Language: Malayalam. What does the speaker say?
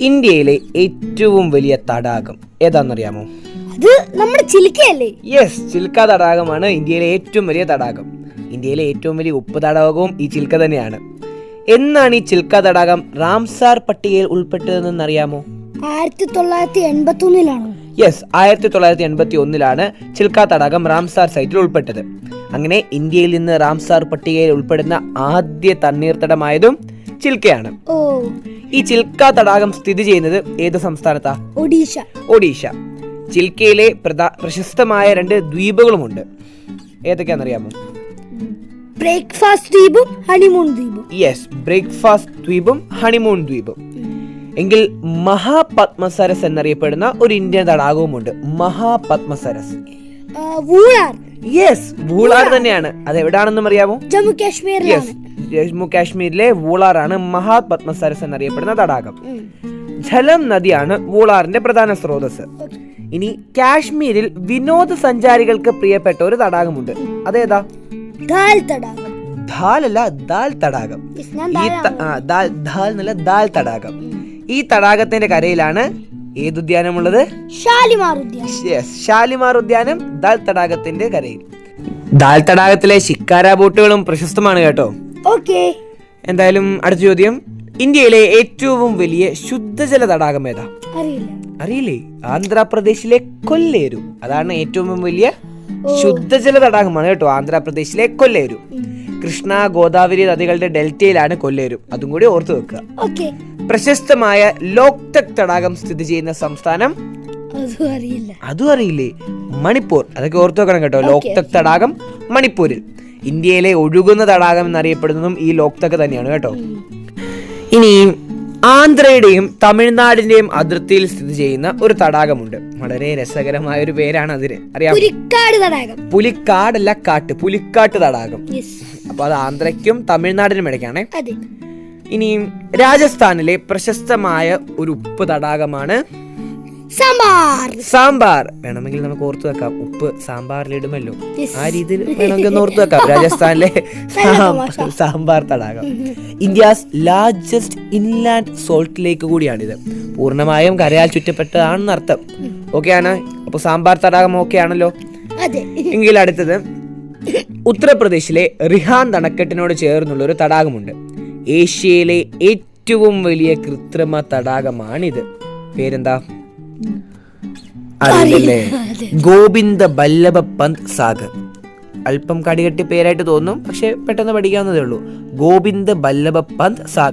ഇന്ത്യയിലെ ഏറ്റവും വലിയ തടാകം ഏതാണെന്നറിയാമോ? അത് നമ്മുടെ ചിലിക്കയല്ലേ? യെസ് ചിൽക്ക തടാകമാണ് ഇന്ത്യയിലെ ഏറ്റവും വലിയ തടാകം. ഇന്ത്യയിലെ ഏറ്റവും വലിയ ഉപ്പ് തടാകവും ഈ ചിൽക്ക തന്നെയാണ്. എന്നാണ് ഈ ചിൽക്ക തടാകം റാംസാർ പട്ടികയിൽ ഉൾപ്പെട്ടതെന്ന് അറിയാമോ ആയിരത്തി തൊള്ളായിരത്തി എൺപത്തി ഒന്നിലാണ് യെസ് ആയിരത്തി തൊള്ളായിരത്തി എൺപത്തി ഒന്നിലാണ് ചിൽക്ക തടാകം റാംസാർ സൈറ്റിൽ ഉൾപ്പെട്ടത്. അങ്ങനെ ഇന്ത്യയിൽ നിന്ന് റാംസാർ പട്ടികയിൽ ഉൾപ്പെടുന്ന ആദ്യ തണ്ണീർത്തടമായതും ചിൽക്കയാണ്. ഓ. ഈ ചിൽക്ക തടാകം സ്ഥിതി ചെയ്യുന്നത് ഏത് സംസ്ഥാനത്താ? ഒഡീഷ. ഒഡീഷ. ചിൽക്കയിലെ പ്രശസ്തമായ രണ്ട് ദ്വീപുകളുമുണ്ട്. ഏതൊക്കെയാണെന്നറിയാമോ ബ്രേക്ക്ഫാസ്റ്റ് ദ്വീപും ഹണിമൂൺ ദ്വീപും. യെസ് ബ്രേക്ക്ഫാസ്റ്റ് ദ്വീപും ഹണിമൂൺ ദ്വീപും. എങ്കിൽ മഹാപത്മസരസ് എന്നറിയപ്പെടുന്ന ഒരു ഇന്ത്യൻ തടാകവുമുണ്ട്. മഹാപത്മസരസ്. യെസ് വൂളാർ. തന്നെയാണ്. അത് എവിടാണെന്നും അറിയാമോ? ജമ്മു കാശ്മീർ യെസ് ജമ്മു കാശ്മീരിലെ വൂളാറാണ് മഹാപത്മസരസ് എന്നറിയപ്പെടുന്ന തടാകം. ജലം ഝലം നദിയാണ് വൂളാറിന്റെ പ്രധാന സ്രോതസ് ഇനി കാശ്മീരിൽ വിനോദസഞ്ചാരികൾക്ക് പ്രിയപ്പെട്ട ഒരു തടാകമുണ്ട്. അതേതാ? ദാൽ തടാകം. ധാലല്ല ദാൽ തടാകം. ഈ ദാൽ ദാൽ എന്നല്ല ദാൽ തടാകം. ഈ തടാകത്തിന്റെ കരയിലാണ് ഏതുദ്യാനമുള്ളത് ഷാലിമാർ ഉദ്യാനം. Yes, ഷാലിമാർ ഉദ്യാനം ദാൽ തടാകത്തിന്റെ കരയിൽ. ദാൽ തടാകത്തിലെ ശിക്കാര ബോട്ടുകളും പ്രശസ്തമാണ് കേട്ടോ. എന്തായാലും അടുത്ത ചോദ്യം. ഇന്ത്യയിലെ ഏറ്റവും വലിയ ശുദ്ധജല തടാകം ഏതാ? അറിയില്ല. ആന്ധ്രാപ്രദേശിലെ കൊല്ലേരു. അതാണ് ഏറ്റവും വലിയ ശുദ്ധജല തടാകമാണ് കേട്ടോ ആന്ധ്രാപ്രദേശിലെ കൊല്ലേരു. കൃഷ്ണ ഗോദാവരി നദികളുടെ ഡെൽറ്റയിലാണ് കൊല്ലേരു. അതും കൂടി ഓർത്തു വെക്കുക. പ്രശസ്തമായ ലോക്തക് തടാകം സ്ഥിതി ചെയ്യുന്ന സംസ്ഥാനം? അതും അറിയില്ല. അതും അറിയില്ലേ? മണിപ്പൂർ. അതൊക്കെ ഓർത്തു വെക്കണം കേട്ടോ. ലോക്തക് തടാകം മണിപ്പൂരിൽ. ഇന്ത്യയിലെ ഒഴുകുന്ന തടാകം എന്നറിയപ്പെടുന്നതും ഈ ലോക്തക് തന്നെയാണ് കേട്ടോ. ഇനി ആന്ധ്രയുടെയും തമിഴ്നാടിന്റെയും അതിർത്തിയിൽ സ്ഥിതി ചെയ്യുന്ന ഒരു തടാകമുണ്ട്. വളരെ രസകരമായ ഒരു പേരാണ് അതിന്. അറിയാം തടാകം. പുലിക്കാടല്ല കാട്ട്. പുലിക്കാട്ട് തടാകം. അപ്പൊ അത് ആന്ധ്രയ്ക്കും തമിഴ്നാടിനും ഇടയ്ക്കാണ്. ഇനിയും ഇനി രാജസ്ഥാനിലെ പ്രശസ്തമായ ഒരു ഉപ്പ് തടാകമാണ് സാമ്പാർ. സാമ്പാർ. വേണമെങ്കിൽ നമുക്ക് ഓർത്തു വെക്കാം. ഉപ്പ് സാമ്പാറിലിടുമല്ലോ. ആ രീതിയിൽ വേണമെങ്കിൽ ഒന്ന് ഓർത്തു വെക്കാം. രാജസ്ഥാനിലെ സാമ്പാർ തടാകം. India's largest inland salt lake കൂടിയാണിത്. പൂർണമായും കരയാൽ ചുറ്റപ്പെട്ടതാണെന്ന് അർത്ഥം. ഓക്കെ ആണ് അപ്പൊ സാമ്പാർ തടാകം ഓക്കെ ആണല്ലോ? എങ്കിൽ അടുത്തത്. ഉത്തർപ്രദേശിലെ റിഹാൻ തണക്കെട്ടിനോട് ചേർന്നുള്ള ഒരു തടാകമുണ്ട്. ഏഷ്യയിലെ ഏറ്റവും വലിയ കൃത്രിമ തടാകമാണിത്. പേരെന്താ? അറിയില്ലേ ഗോവിന്ദ ബല്ലഭ പന്ത് സാഗർ. അല്പം കടികട്ടി പേരായിട്ട് തോന്നും പക്ഷെ പെട്ടെന്ന് പഠിക്കാവുന്നതേ ഉള്ളൂ. ഗോവിന്ദ ബല്ലഭ പന്ത് സാഗർ.